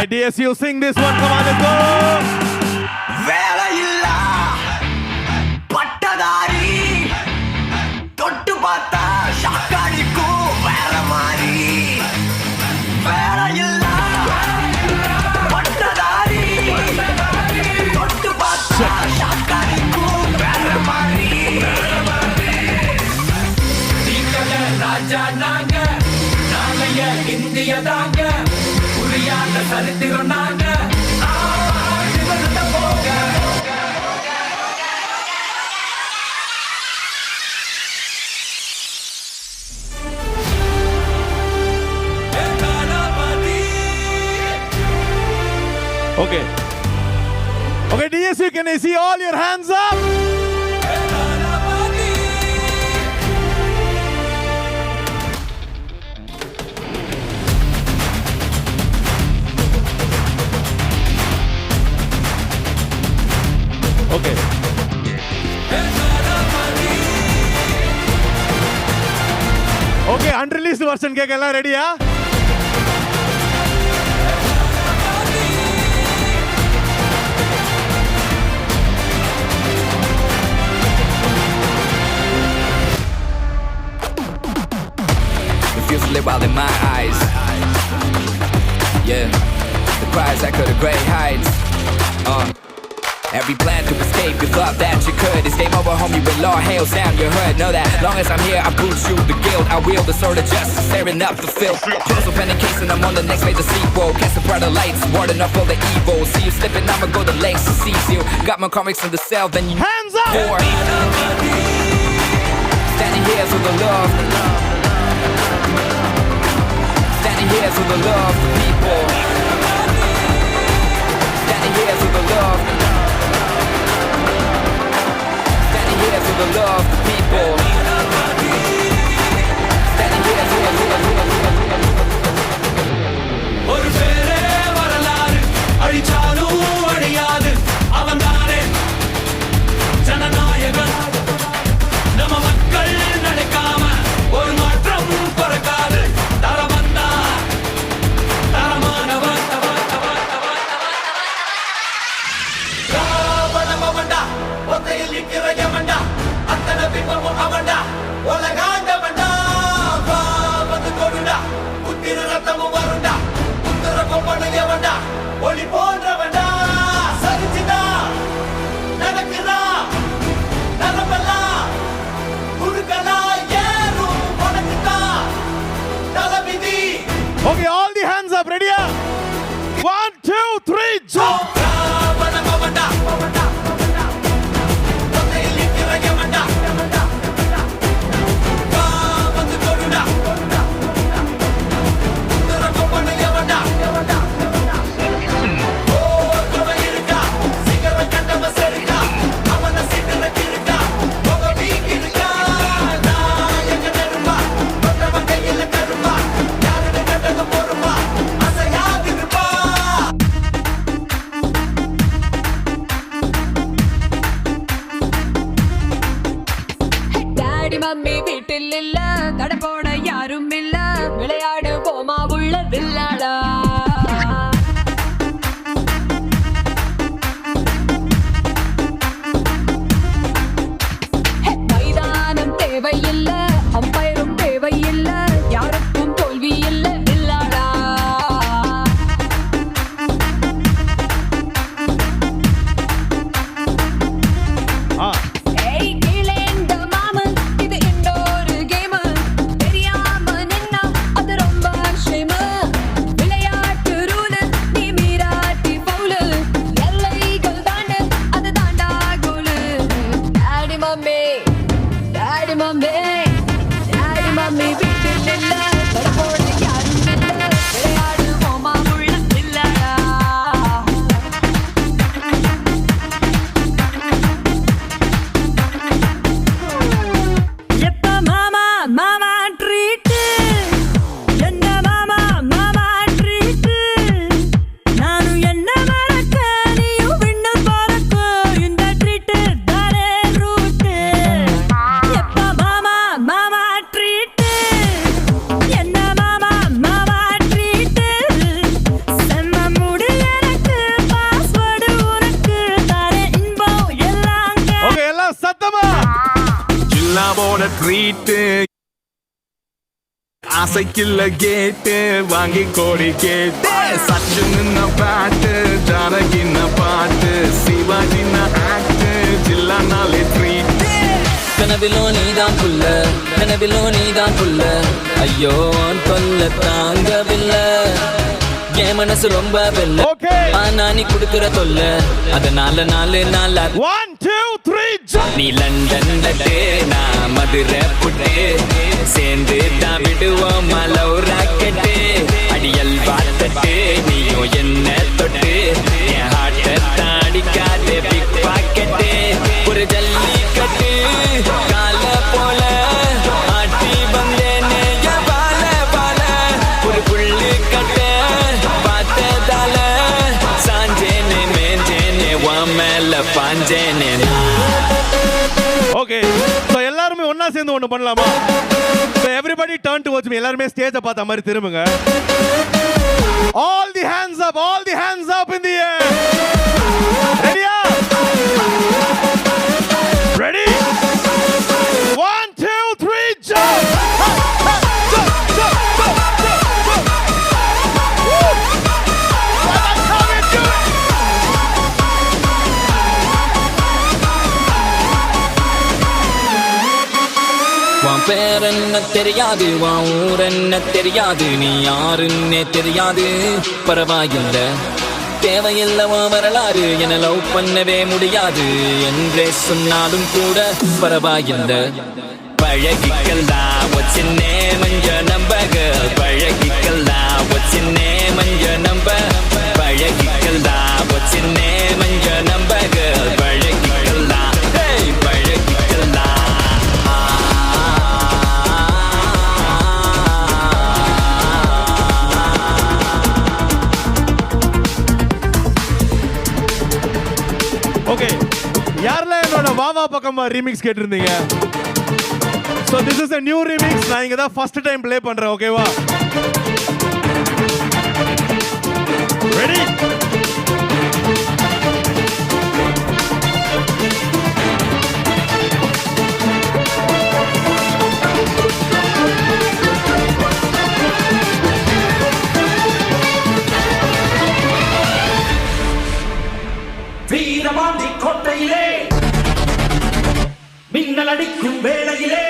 right, DSU, sing this one. Come on, let's go. வேலையில்லா பட்டதாரி தொட்டு பார்த்தா ஷாக்காடிக்கும் வேற மாதிரி வேலையில்லா பட்டதாரி தொட்டு பார்த்தா ஷாக்காடிக்கும் வேற மாதிரி ராஜா நாங்க நாளைய இந்திய தாங்க சரித்திரம் நாங்க போக Okay. Okay, DSU, can I see all your hands up? Okay. Okay, unreleased version கேட்க எல்லாம் ரெடியா It feels lit while in my eyes. Yeah, the prize echo the great heights. Uh. Every plan to escape, you thought that you could. It's game over, homie, when law hails down your hood. Know that long as I'm here, I boot you the guild. I wield the sword of justice, tearing up the filth. Close up any case, and I'm on the next of sequel. Cast the brighter lights, warding off all the evil. See you slipping, I'ma go the lengths to seize you. Got my comics in the cell, then you Hands up! Standing here for the love. Standing here for the love, the love, the people. ஆசைக்குள்ள கேட்டு வாங்கி கோடி கேட்டு சச்சு நின்ன பாட்டு ஜானகின்ன பாட்டு சிவாஜின்ன act ஜில்லானாலே treat கனவிலோ நீதான் புல்ல கனவிலோ நீதான் புல்ல ஐயோ தொல்ல தாங்கவில்லை என் மனசு ரொம்ப வெல்ல. ஆனா நீ குடுக்கிற தொல்ல அதனால நாலு நாளா One, two, three, jump. நீ லண்டன் மதுரை புட்டு. சேர்ந்து தான் விடுவோம் மலவு ராக்கெட்டு. அடியல் வாத்தட்டு நீயும் என்ன தொட்டு. பண்ணலாமா? So everybody turn towards me எல்லாருமே ஸ்டேஜை பார்த்த மாதிரி திரும்புங்க. All the hands up all the hands up in the air பேர் என்ன தெரியாது வா ஊர் என்ன தெரியாது நீ யாருன்னே தெரியாது. பரவாயில்ல தேவையில்ல வரலாறு என லவ் பண்ணவே முடியாது. என்றே சொன்னாலும் கூட பரவாயில்ல. பழகிக்கலாம் வச்சின்னே மஞ்ச நம்பக. பழகிக்கலாம் வச்சின்னே மஞ்ச நம்ப. பழகிக்கலாம் வச்சின்னே மஞ்ச நம்பக. வாவா பக்கமா ரீமிக்ஸ் கேட்டிருந்தீங்க. So this is a new remix நான் இங்கே தான் ஃபர்ஸ்ட் டைம் ப்ளே பண்றேன் ஓகேவா ரெடி அடிக்கும் வேளையிலே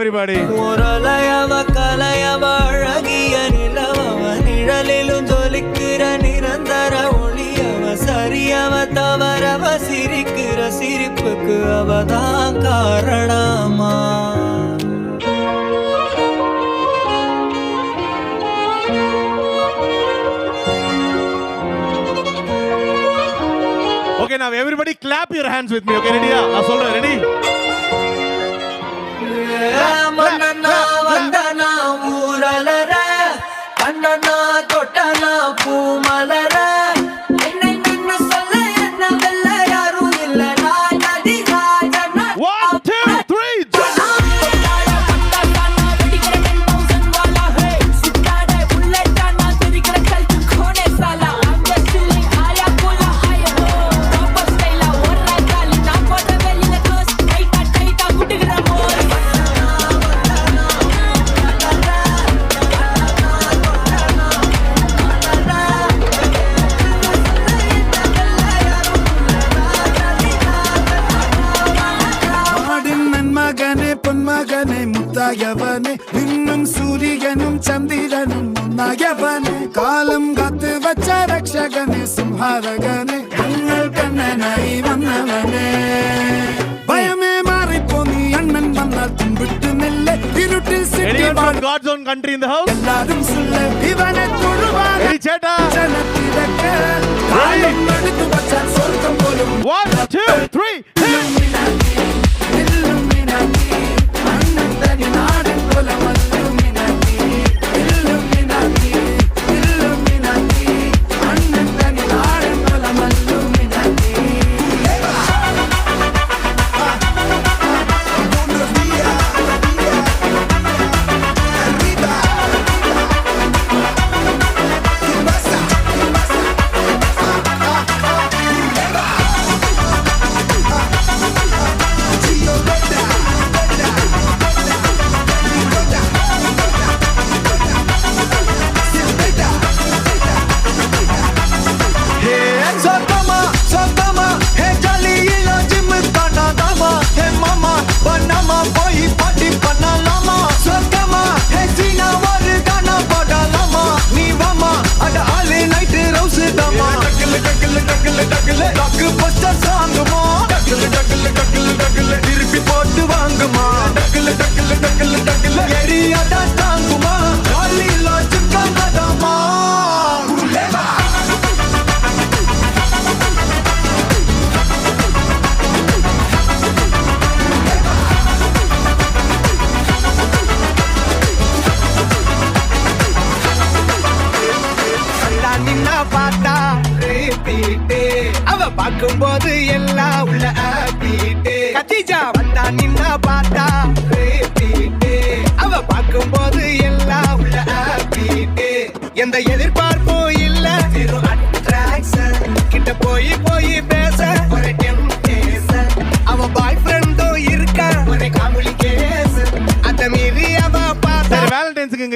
எவ்ரிபாடி முரளையவ கலையவ அழகிய நிலவவ நிழலிலும் ஜொலிக்கிற நிரந்தர ஒளியவ சரியவ தவறவ சிரிக்கிற சிரிப்புக்கு அவதான் காரணமா? Okay now everybody clap your hands with me. Okay ரெடியா நான் சொல்றேன் ready பூமலர Country இந்த ஹவுஸ் எல்லாரும் சொல்ல இவனை தொழுவாங்க சேட்டா. ஜனத்திடக்க வாழும் அடுத்து வச்சால் சொர்க்கம் போலும்.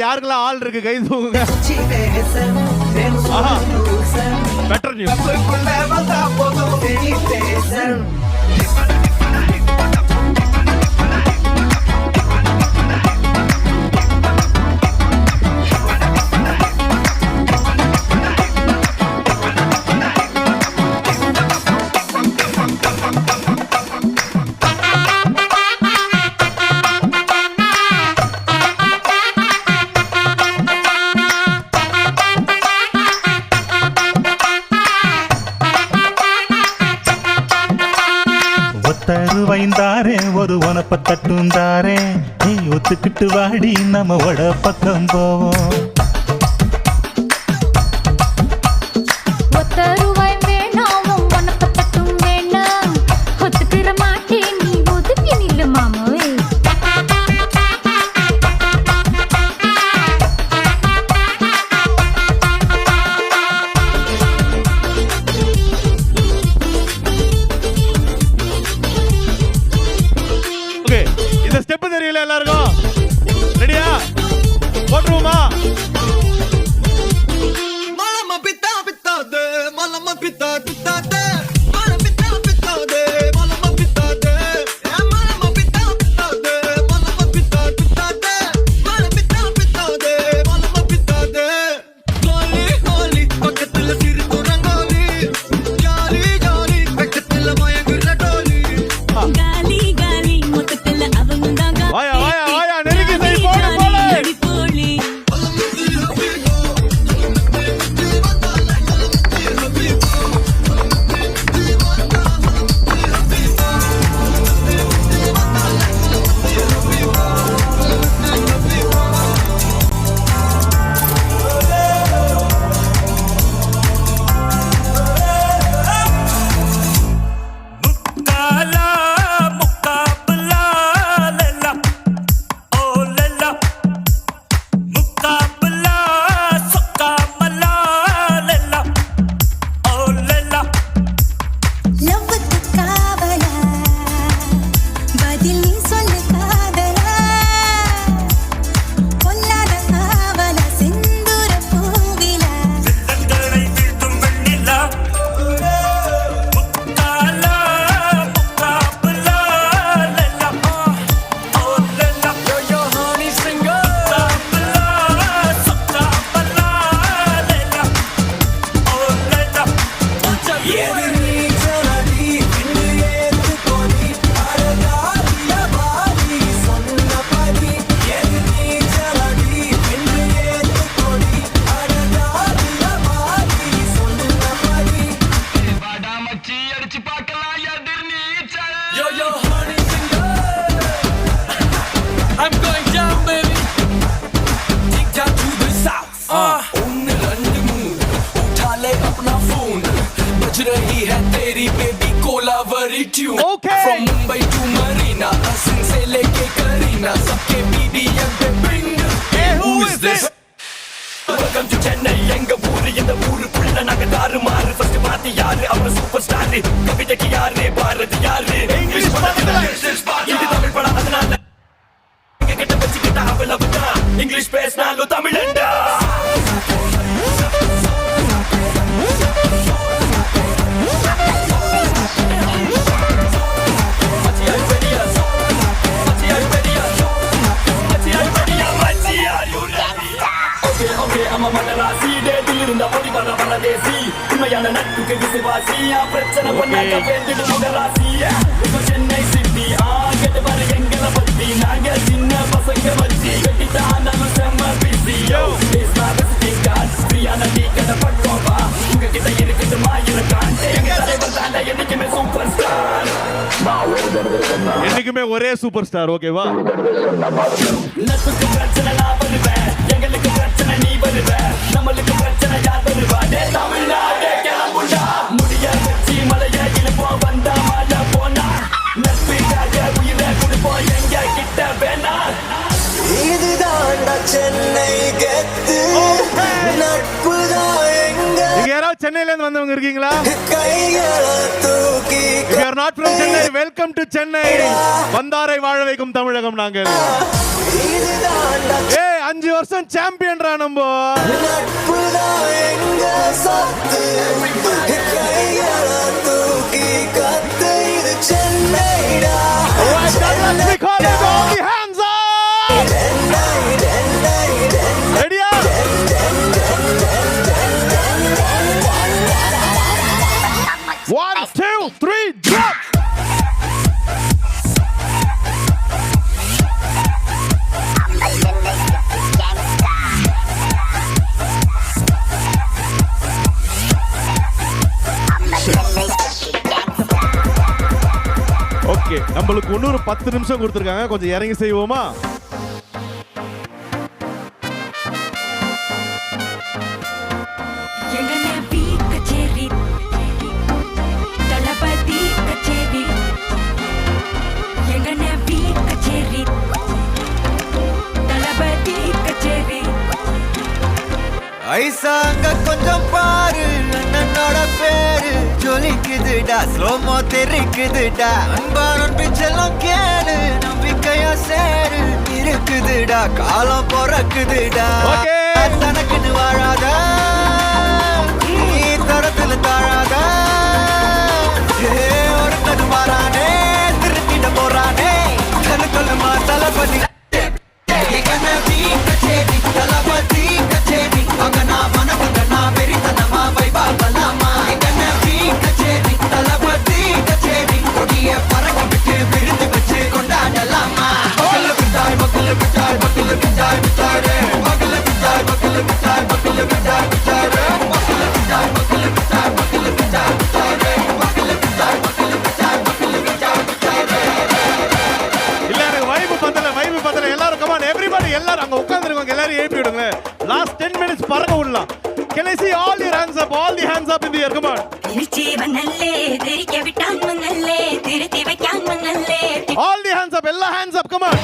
யாருக்கெல்லாம் ஆள் இருக்கு? கை தூங்க பெட்டர் நியூஸ் பொழப்ப தட்டும் தாரே நீ ஒத்துக்கிட்டு வாடி நம்ம ஒட பக்கம் போவோம். அடிச்சு பார்க்கலாம் எதிர் நீச்சல் yo yo honey I'm going down baby Tick tock to the south ஒன்னு ரெண்டு மூணு உட்டாலே अपना फोन बज रही है तेरी baby Kolaveri tune okay. from Mumbai to Marina Asin से लेके करीना सबके BDM पे बिंग hey, who is this Welcome to Chennai எங்க ஊரு இந்த ஊருக்குள்ள நாங்க தாறுமாறு first பாத்து யாரு? அவர் சூப்பர் ஸ்டார் கவிதைக்கு யாரு? பாரதி யாரு? இங்கிலீஷ் படம் இது தமிழ் படம் அதனால கிட்ட வச்சுக்கிட்ட அவ்வளவு தான் இங்கிலீஷ் பேசினாலும் தமிழண்டா. உண்மையான நட்புக்கு விசுவாசியா பிரச்சனை பண்ணாக்க பேந்திடு முகராசி இப்போ சென்னை சிட்டி. ஆ கெட்டு வர எங்களை பத்தி. நாங்க சின்ன பசங்க வச்சு கட்டிட்டானாலும் செம்ம busy yo is my visiting card ஃப்ரீயான tea கடை பக்கம் வா. உங்ககிட்ட இருக்குது மாயிரம் காண்டு எங்க தலைவர் தாண்ட என்னைக்குமே சூப்பர் ஸ்டார் என்னைக்குமே ஒரே சூப்பர் ஸ்டார் ஓகேவா நட்புக்கு பிரச்சனை நான் வருவேன். எங்களுக்கு பிரச்சனை நீ வருவ. நம்மளுக்கு பிரச்சனை யார் வருவா? சென்னை கெத்து. யாராவது சென்னையில இருந்து வந்தவங்க இருக்கீங்களா? not from Chennai, welcome to Chennai. வந்தாரை வாழ வைக்கும் தமிழகம் நாங்கள். ஏய் அஞ்சு வருஷம் சாம்பியன்ரா நம்ம. தூக்கி கத்து. இது சென்னைடா. ரெடியா ஒன் டூ த்ரீ ஓகே நம்மளுக்கு இன்னொரு பத்து நிமிஷம் கொடுத்துருக்காங்க. கொஞ்சம் இறங்கி செய்வோமா? ஜொலிக்குதுடா ஸ்லோமோ தெரிக்குதுடா. அன்பான பிச்செல்லாம் கேளு. நம்பிக்கையா சேரு. இருக்குதுடா. காலம் பிறக்குதுடா. தனக்குன்னு வாழாத. நீ தரத்துல தாழாத. All the hands up, all the hands up, come on.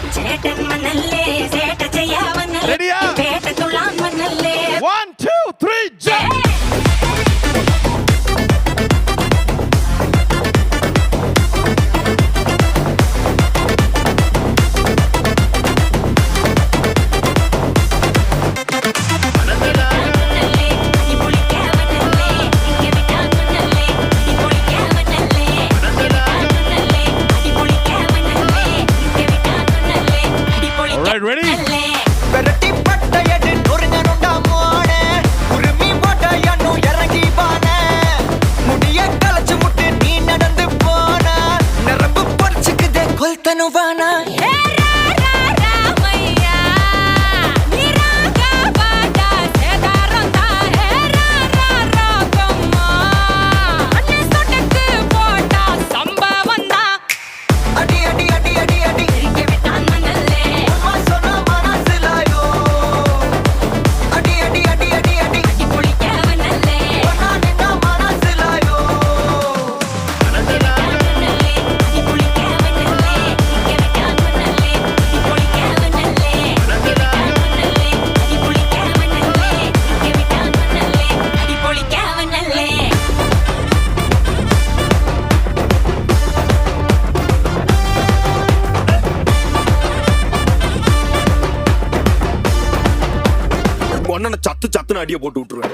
சத்து சத்துன்னு அடிய போட்டு விட்டுருவேன்.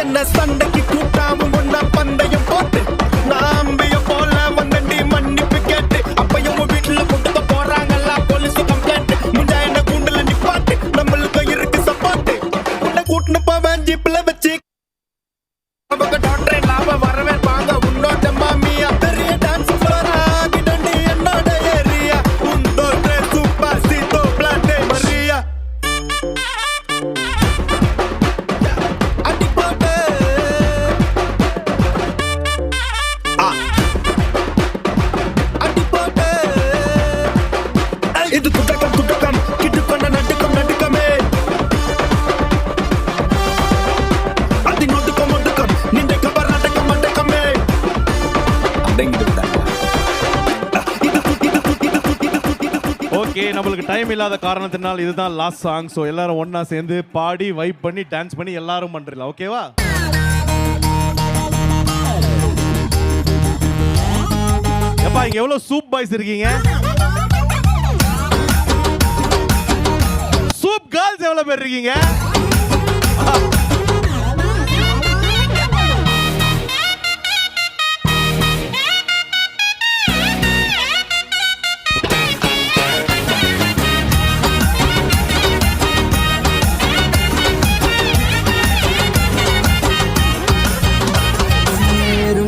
என்ன சண்டைக்கு கூட்டாம ஒன்னா பந்தயம் போட்டு நாம்பிய போல வந்தண்டி மன்னிப்பு கேட்டு அப்பையும் வீட்டுல கொண்டு போறாங்கல்ல போலீஸ் கம்ப்ளைண்ட் முஞ்சா என்ன கூண்டுல நிப்பாட்டு நம்மளுக்கு இருக்கு சப்பாட்டு உன்னை கூட்டுன்னு போவேன் ஜீப்ல வச்சு. நம்மளுக்கு டைம் இல்லாத காரணத்தினால் இதுதான் லாஸ்ட் சாங் ஸோ எல்லாரும் ஒன்றா சேர்ந்து பாடி வைப் பண்ணி டான்ஸ் பண்ணி எல்லாரும் பண்றீங்களா? ஓகேவா எப்பா இங்க எவ்வளவு சூப் பாய்ஸ் இருக்கீங்க? சூப் கேர்ள்ஸ் எவ்வளவு பேர் இருக்கீங்க?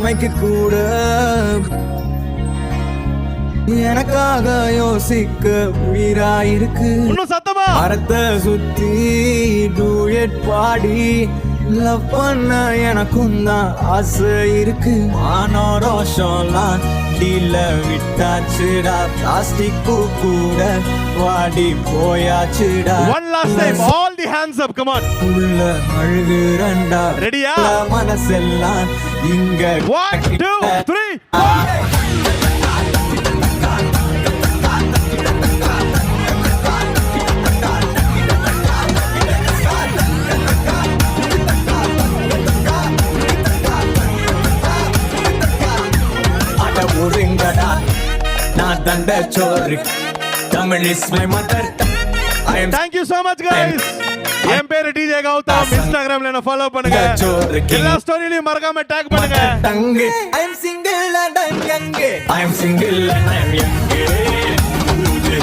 நேர்மைக்கு கூட. எனக்காக யோசிக்க உயிரா இருக்கு இன்னும் சத்தமா? மரத்தை சுத்தி டூயட் பாடி லவ் பண்ண எனக்கும் தான் ஆசை இருக்கு. மானோ ரோஷம்லாம் வண்டியில விட்டாச்சுடா. பிளாஸ்டிக் பூ கூட வாடி போயாச்சுடா. One last time all the hands up come on உள்ள அழுகுறண்டா ரெடியா மனசெல்லாம் இங்க 1 2 3 4 தண்ட சோறு Tamil is my mother I am thank you so much guys. என் பேரு டிஜே கௌதம். இன்ஸ்டாகிராம்ல என்ன ஃபாலோ பண்ணுங்க. எல்லா ஸ்டோரியிலயும் மறக்காம டேக் பண்ணுங்க. தங்கு I am single and I am young I am single and I am young मुझे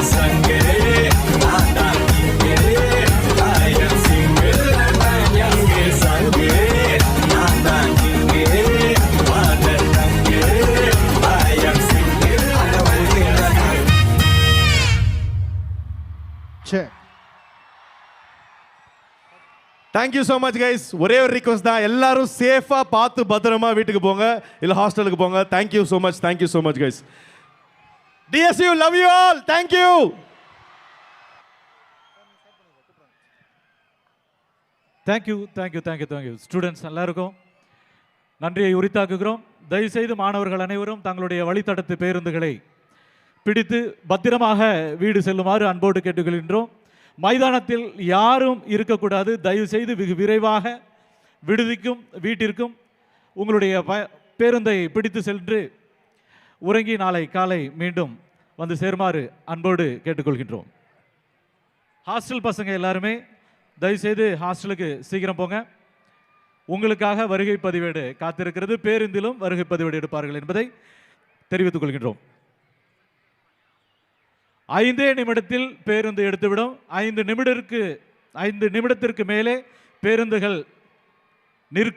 தேங்க் யூ மச் கைஸ் ஒரே ஒரு ரிக்வஸ்ட் தான். எல்லாரும் சேஃபாக பார்த்து பத்திரமா வீட்டுக்கு போங்க. இல்லை ஹாஸ்டலுக்கு போங்க. Thank you much thank you much guys DSU love you all thank you thank you thank you thank you thank you students எல்லாருக்கும் நன்றியை உரித்தாக்குகிறோம். தயவுசெய்து மாணவர்கள் அனைவரும் தங்களுடைய வழித்தடத்து பேருந்துகளை பிடித்து பத்திரமாக வீடு செல்லுமாறு அன்போடு கேட்டுக்கொள்கின்றோம். மைதானத்தில் யாரும் இருக்கக்கூடாது. தயவுசெய்து வெகு விரைவாக விடுதிக்கும் வீட்டிற்கும் உங்களுடைய ப பேருந்தை பிடித்து சென்று உறங்கி நாளை காலை மீண்டும் வந்து சேருமாறு அன்போடு கேட்டுக்கொள்கின்றோம். ஹாஸ்டல் பசங்க எல்லாருமே தயவுசெய்து ஹாஸ்டலுக்கு சீக்கிரம் போங்க. உங்களுக்காக வருகை பதிவேடு காத்திருக்கிறது. பேருந்திலும் வருகை பதிவேடு எடுப்பார்கள் என்பதை தெரிவித்துக் கொள்கின்றோம். ஐந்தே நிமிடத்தில் பேருந்து எடுத்துவிடும். ஐந்து நிமிடத்திற்கு ஐந்து நிமிடத்திற்கு மேலே பேருந்துகள் நிற்க